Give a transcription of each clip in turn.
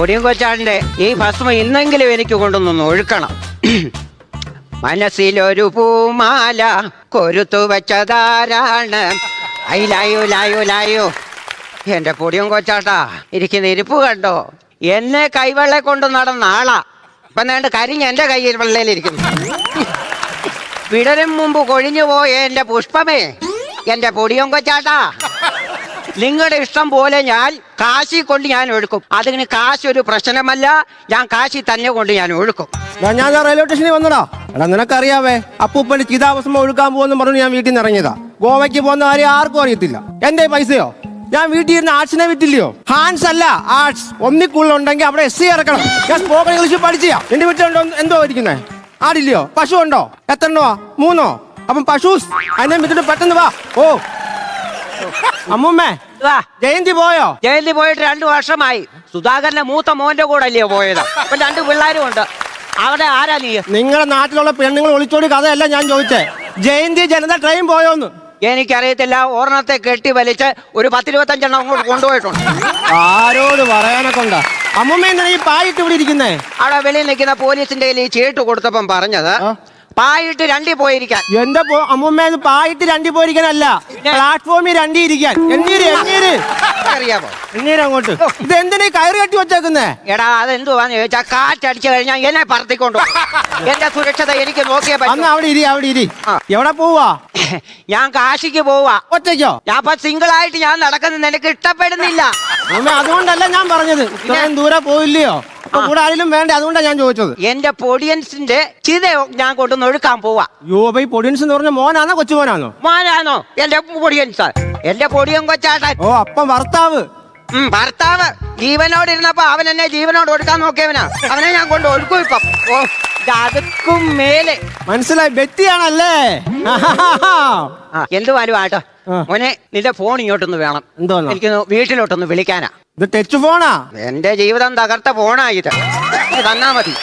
പൊടിയും കൊച്ചാടിന്റെ ഈ ഭസ്മം ഇന്നെങ്കിലും എനിക്ക് കൊണ്ടുവന്നൊന്ന് ഒഴുക്കണം. മനസ്സിലൊരു പൂമാല കൊരുത്തു വെച്ചതാരാണ്? അയിലായോ ലായോ ലായോ. എന്റെ പൊടിയും കൊച്ചാട്ടാ ഇരിക്കുന്ന ഇരിപ്പ് കണ്ടോ? എന്നെ കൈവെള്ള കൊണ്ട് നടന്ന ആളാ. ഇപ്പൊ നേണ്ട കരിഞ്ഞ് എന്റെ കയ്യിൽ വെള്ളയിലിരിക്കുന്നു. വിടരും മുമ്പ് കൊഴിഞ്ഞു പോയ എന്റെ പുഷ്പമേ. എന്റെ പൊടിയും കൊച്ചാട്ടാ നിങ്ങളുടെ ഇഷ്ടം പോലെ ഞാൻ കാശി കൊണ്ട് ഞാൻ ഒഴുക്കും. അതിന് കാശി ഒരു പ്രശ്നമല്ല. ഞാൻ കാശി തന്നെ കൊണ്ട് ഞാൻ ഒഴുക്കും. ഞാൻ റെയിൽവേ സ്റ്റേഷനിൽ വന്നടാ. എടാ നിനക്കറിയാവേ അപ്പൂപ്പന് ചിതാഭസ്മം ഒഴുക്കാൻ പോകുന്ന പറഞ്ഞു ഞാൻ വീട്ടിൽ നിന്ന് ഇറങ്ങിയതാ. ഗോവയ്ക്ക് പോകുന്ന കാര്യം ആർക്കും അറിയത്തില്ല. എന്റെ പൈസയോ? ഞാൻ വീട്ടിൽ ഇരുന്ന് ആർട്സിനെ വിറ്റില്ലയോ? ഹാൻസ് അല്ല ആർട്സ്. ഒന്നിക്കുള്ളുണ്ടെങ്കിൽ അവിടെ എസ് സി ഇറക്കണം. ഞാൻ സ്പോക്കൺ ഇംഗ്ലീഷ് പഠിച്ചാ എന്റെ വീട്ടിലുണ്ടോ? എന്തോ ഇരിക്കുന്നേ? ആടില്ലയോ? പശു ഉണ്ടോ? എത്ര എണ്ണമാ മൂന്നോ? അപ്പം പശു അതിനെ വിട്ടിട്ട് പെട്ടെന്ന് വാ. ഓ അമ്മൂമ്മേ വാ. ജയന്തി പോയോ? ജയന്തി പോയിട്ട് രണ്ടു വർഷമായി. സുധാകരന്റെ മൂത്ത മോന്റെ കൂടെ അല്ലയോ പോയത്. അപ്പൊ രണ്ട് പിള്ളേരും ഉണ്ട്. അവിടെ ആരാ നീ? നിങ്ങളുടെ നാട്ടിലുള്ള പെണ്ണുങ്ങൾ ഒളിച്ചോടി കഥയല്ല ഞാൻ ചോദിച്ചേ. ജയന്തി ജനത ട്രെയിൻ പോയോന്ന്. എനിക്കറിയത്തില്ല. ഓർണത്തെ കെട്ടി വലിച്ച് ഒരു പത്തിരുപത്തഞ്ചെണ്ണം അങ്ങോട്ട് കൊണ്ടുപോയിട്ടുണ്ട്. ആരോട് പറയാനൊക്കെ ഉണ്ടാ? അമ്മൂമ്മ എന്താണ് ഈ പായിട്ട് ഇവിടെ ഇരിക്കുന്നേ? അവിടെ വെളിയിൽ നിൽക്കുന്ന പോലീസിന്റെ കയ്യിൽ ഈ ചീട്ട് കൊടുത്തപ്പം പറഞ്ഞത്. പായിട്ട് രണ്ടി പോയിരിക്കാൻ. എന്താ പോ അമ്മൂമ്മ പായിട്ട് രണ്ടി പോയിരിക്കാനല്ല. പ്ലാറ്റ്ഫോമിൽ രണ്ടി ഇരിക്കാൻ. എണ്ണീര് എണ്ണീര്. അറിയാമോ എണ്ണീര് അങ്ങോട്ട്. ഇത് എന്തിനാ കയറി കെട്ടി വെച്ചേക്കുന്നേ? എടാ അതെന്തുവാന്ന് ചോദിച്ചാ കാറ്റടിച്ചു കഴിഞ്ഞാൽ എന്നെ പറത്തിക്കൊണ്ടു എന്റെ സുരക്ഷത എനിക്ക് നോക്കിയേ അന്ന് പറ്റൂ അവിടെ ഇരി അവിടെ ഇരി. ആ. എവിടെ പോവാ? ഞാൻ കാശിക്ക് പോവാ. ഒറ്റയ്ക്കോ? ഞാൻ അപ്പൊ സിംഗിൾ ആയിട്ട് ഞാൻ നടക്കുന്നത് നിനക്ക് ഇഷ്ടപ്പെടുന്നില്ല. അമ്മ അതുകൊണ്ടല്ല ഞാൻ പറഞ്ഞത്. ഇത്രയും ദൂരെ പോയില്ലയോ കൂടെ ആരെങ്കിലും വേണ്ട? അതുകൊണ്ടാണ് ഞാൻ ചോദിച്ചത്. എന്റെ പൊടിയൻസിന്റെ ചിത ഞാൻ കൊണ്ടുവന്ന് ഒഴുക്കാൻ പോവാ. യോ അപ്പൊ ഈ പൊടിയൻസ് എന്ന് പറഞ്ഞ മോനാണോ കൊച്ചുമോനാണോ മോനാണോ എന്റെ പൊടിയൻസ്. എന്റെ പൊടിയൻ കൊച്ചാട്ടൻ. ഓ അപ്പം ഭർത്താവ് ഉം, ഭർത്താവ് ജീവനോട് ഇരുന്നപ്പോ അവൻ എന്നെ ജീവനോട് ഒടുക്കാൻ നോക്കിയവനാ. അവനെ ഞാൻ കൊണ്ട് ഒഴുക്കും ഇപ്പം. ഓ ഇത് അതുക്കും മേലെ. മനസ്സിലായി? ബെറ്റിയാണല്ലേ ആ എന്തുവാലും ആട്ടോ ആ. മോനെ നിന്റെ ഫോൺ ഇങ്ങോട്ടൊന്ന് വേണം. എന്തോന്നാ? എനിക്ക് വീട്ടിലോട്ടൊന്ന് വിളിക്കാനാ. ഇത് ടച്ച് ഫോണാ? എന്റെ ജീവിതം തകർത്ത ഫോണാ ഇത്. ഇത് തന്നാ മതി.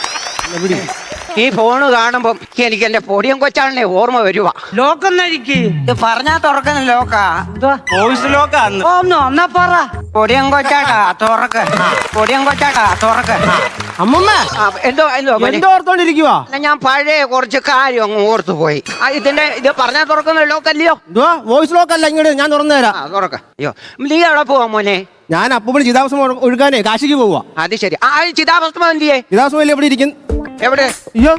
ഈ ഫോണ് കാണുമ്പം എനിക്ക് എന്റെ പൊടിയും കൊച്ചാളിനെ ഓർമ്മ വരുവാ. ലോക്കൊന്നരിക്ക്. ഇത് പറഞ്ഞാ തുറക്കുന്ന ലോക്കാ. വോയിസ് ഒന്നാ പറ. പൊടിയും കൊച്ചാട്ടാ തുറക്ക്. പൊടിയും കൊച്ചാട്ടാ തുറക്ക്. അമ്മമ്മ. ആ, എന്തോ ഞാൻ പഴയ കുറച്ച് കാര്യം അങ്ങ് ഓർത്തു പോയി. ആ, ഇതിന്റെ ഇത് പറഞ്ഞാ തുറക്കുന്ന ലോക്കല്ലയോ? എന്തുവാ? വോയിസ് ലോക്കല്ല അല്ല ഇങ്ങോട്ട് ഞാൻ തുറന്നു തരാം. ആ തുറക്ക. അയ്യോ നീ എവിടെ പോവാ മോനെ? ഞാൻ അപ്പം ചിതാഭസ്മം ഒഴു- ഒഴുകാനേ കാശിക്ക് പോവാ അത് ശരി. ആ ഈ ചിതാഭസ്മം എന്തിയേ? ചിതാഭസ്മം ഇല്ലേ എവിടെ ഇരിക്കുന്നു? എവിടെ? അയ്യോ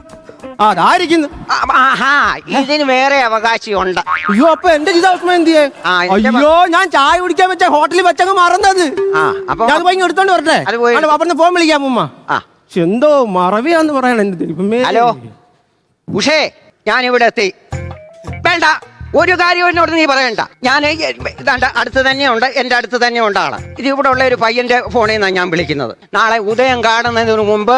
ആ അതായിരിക്കുന്നു ആ, ആഹാ ഇതിന് വേറെ അവകാശി ഉണ്ട് അയ്യോ അപ്പൊ എന്റെ ചിതാഭസ്മം എന്തിയേ? ആ, എന്റെ അയ്യോ ഞാൻ ചായ കുടിക്കാൻ വെച്ച ഹോട്ടലിൽ വെച്ചങ്ങ് മറന്നത്. ആ അപ്പൊ ഞാൻ പോയി ഇങ്ങ് എടുത്തോണ്ട് വരട്ടെ. അത് പോയി അവിടെ പാപ്പന്റെ ഫോൺ വിളിക്കാം ഉമ്മ. ആ. ശ്ശെ, എന്തോ മറവിയാന്ന് പറയണ എന്റെ ദൈവമേ. ഹലോ. ഉഷേ ഞാൻ ഇവിടെ എത്തി. വേണ്ട. ഒരു കാര്യം എന്നോട് നീ പറയണ്ട. ഞാൻ ഇതാണ്ട് അടുത്ത് തന്നെയുണ്ട്. എന്റെ അടുത്ത് തന്നെ ഉണ്ട് ആൾ ഇത് ഇവിടെ ഉള്ള ഒരു പയ്യന്റെ ഫോണിൽ നിന്നാണ് ഞാൻ വിളിക്കുന്നത്. നാളെ ഉദയം കാണുന്നതിന് മുമ്പ്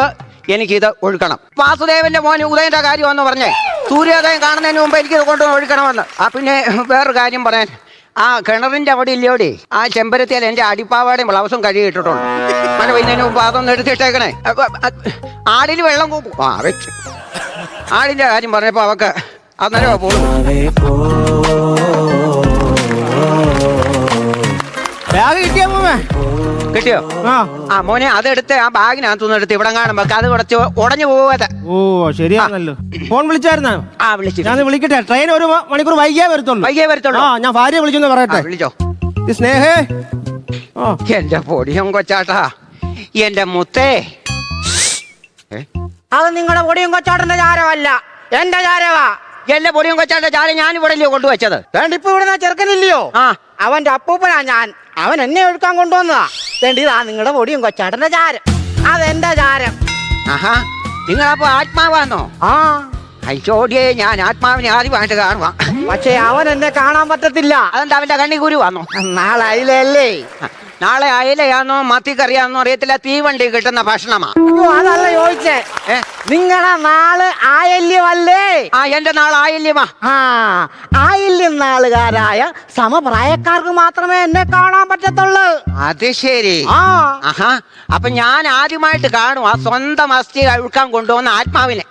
എനിക്കിത് ഒഴുക്കണം. വാസുദേവന്റെ മോന് ഉദയന്റെ കാര്യമെന്ന് പറഞ്ഞേ. സൂര്യോദയം കാണുന്നതിന് മുമ്പ് എനിക്കിത് കൊണ്ടുവന്ന് ഒഴുക്കണമെന്ന്. ആ പിന്നെ വേറൊരു കാര്യം പറയാൻ. ആ കിണറിന്റെ അവിടെ ഇല്ലയോടി ആ ചെമ്പരത്തിയിൽ എന്റെ അടിപ്പാവാടെയും ബ്ലൗസും കഴുകിയിട്ടിട്ടുണ്ട്. മഴ പെയ്യുന്നതിന് മുമ്പ് അതൊന്നും എടുത്തിട്ടേക്കണേ. ആടിന് വെള്ളം കൂപ്പും. ആടിന്റെ കാര്യം പറഞ്ഞപ്പോ അവക്ക് അന്നേരം പോൾ ബാഗ് കിട്ടിയ മോനെ കിട്ടിയോ? ആ. ആ മോനെ അതെടുത്ത് ആ ബാഗിനകത്തുനിന്ന് എടുത്ത് ഇവിടെ കാണുമ്പോ അത് കുറച്ച് ഉടഞ്ഞു പോവാതെ ഓ ശരിയാണല്ലോ. ഫോൺ വിളിച്ചായിരുന്നോ? ആ വിളിച്ചു. ഞാൻ വിളിക്കട്ടെ. ട്രെയിൻ ഒരു മണിക്കൂർ വൈകിയേ വരത്തുള്ളൂ. വൈകിയേ വരത്തുള്ളൂ. ആ ഞാൻ ഭാര്യ വിളിച്ചെന്ന് പറയട്ടെ. വിളിച്ചോ. ഈ സ്നേഹേ. എന്റെ പൊടിയും കൊച്ചാട്ടാ. എന്റെ മുത്തേ? അത് നിങ്ങളുടെ പൊടിയും കൊച്ചാട്ടന്റെ ചാരമല്ല. എന്റെ ചാരവാ. എന്റെ പൊടിയും കൊച്ചാട്ട ചാരം ഞാൻ ഇവിടെ അല്ലയോ കൊണ്ടുവച്ചത്. വേണ്ട ഇപ്പൊ ഇവിടെ ചെറുക്കനില്ലയോ? ആ. അവന്റെ അപ്പൂപ്പനാ ഞാൻ. അവൻ എന്നെ ഒഴുക്കാൻ കൊണ്ടുവന്നതാ. വേണ്ട ഇതാ നിങ്ങളുടെ പൊടിയും കൊച്ചാട്ടന്റെ ചാരം. അതെന്റെ ചാരം. ആഹാ നിങ്ങളപ്പോ ആത്മാവാന്നോ? ആ. അയ്യോടിയെ ഞാൻ ആത്മാവിനെ ആദ്യമായിട്ട് കാണുവാ. പക്ഷേ അവൻ എന്നെ കാണാൻ പറ്റത്തില്ല. അതെന്താ അവന്റെ കണ്ണി കുരു വന്നോ നാളെ അയിലല്ലേ നാളെ അയിലയാന്നോ മത്തിക്കറിയാന്നോ അറിയത്തില്ല തീവണ്ടി കിട്ടുന്ന ഭക്ഷണമാ. അതല്ല ചോദിച്ചേ. ഏ? നിങ്ങളുടെ നാൾ ആയല്യമല്ലേ? ആ എന്റെ നാളായില്യമാ ആ ആയില്യം നാളുകാരായ സമപ്രായക്കാർക്ക് മാത്രമേ എന്നെ കാണാൻ പറ്റത്തുള്ളൂ. അത് ശരി. ആ. ആഹാ. അപ്പൊ ഞാൻ ആദ്യമായിട്ട് കാണും ആ സ്വന്തം അസ്ഥി അഴുക്കാൻ കൊണ്ടുവന്ന ആത്മാവിനെ.